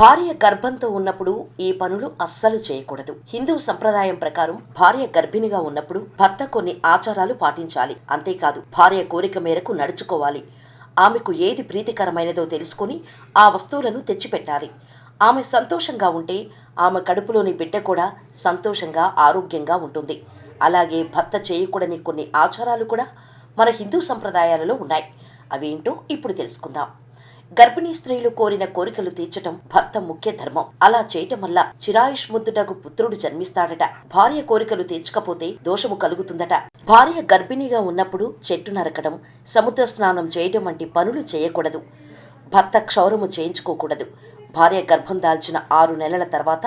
భార్య గర్భంతో ఉన్నప్పుడు ఈ పనులు అస్సలు చేయకూడదు. హిందూ సంప్రదాయం ప్రకారం భార్య గర్భిణిగా ఉన్నప్పుడు భర్త కొన్ని ఆచారాలు పాటించాలి. అంతేకాదు భార్య కోరిక మేరకు నడుచుకోవాలి. ఆమెకు ఏది ప్రీతికరమైనదో తెలుసుకుని ఆ వస్తువులను తెచ్చిపెట్టాలి. ఆమె సంతోషంగా ఉంటే ఆమె కడుపులోని బిడ్డ కూడా సంతోషంగా ఆరోగ్యంగా ఉంటుంది. అలాగే భర్త చేయకూడని కొన్ని ఆచారాలు కూడా మన హిందూ సంప్రదాయాలలో ఉన్నాయి. అవేంటో ఇప్పుడు తెలుసుకుందాం. గర్భిణీ స్త్రీలు కోరిన కోరికలు తీర్చటం భర్త ముఖ్య ధర్మం. అలా చేయటం వల్ల చిరాయుష్ముద్దుటకు పుత్రుడు జన్మిస్తాడట. భార్య కోరికలు తీర్చకపోతే దోషము కలుగుతుందట. భార్య గర్భిణిగా ఉన్నప్పుడు చెట్టు నరకడం సముద్ర స్నానం చేయటం వంటి పనులు చేయకూడదు. భర్త క్షౌరము చేయించుకోకూడదు. భార్య గర్భం దాల్చిన ఆరు నెలల తర్వాత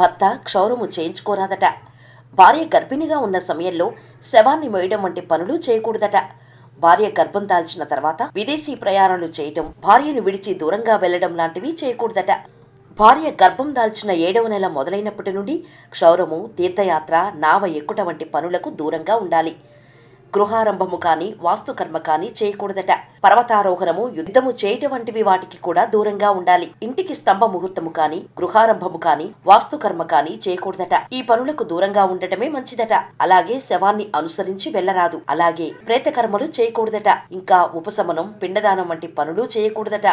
భర్త క్షౌరము చేయించుకోరాదట. భార్య గర్భిణిగా ఉన్న సమయంలో శవాన్ని మోయడం వంటి పనులు చేయకూడదట. భార్య గర్భం దాల్చిన తర్వాత విదేశీ ప్రయాణాలు చేయటం భార్యను విడిచి దూరంగా వెళ్ళడం లాంటివి చేయకూడదట. భార్య గర్భం దాల్చిన ఏడవ నెల మొదలైనప్పటి నుండి క్షౌరము తీర్థయాత్ర నావ ఎక్కుట వంటి పనులకు దూరంగా ఉండాలి. గృహారంభము కాని వాస్తుకర్మ కాని చేయకూడదట. పర్వతారోహణము యుద్ధము చేయటం వంటివి వాటికి కూడా దూరంగా ఉండాలి. ఇంటికి స్తంభ ముహూర్తము కాని గృహారంభము కాని వాస్తుకర్మ కాని చేయకూడదట. ఈ పనులకు దూరంగా ఉండటమే మంచిదట. అలాగే శవాన్ని అనుసరించి వెళ్ళరాదు అలాగే ప్రేతకర్మలు చేయకూడదట. ఇంకా ఉపశమనం పిండదానం వంటి పనులు చేయకూడదట.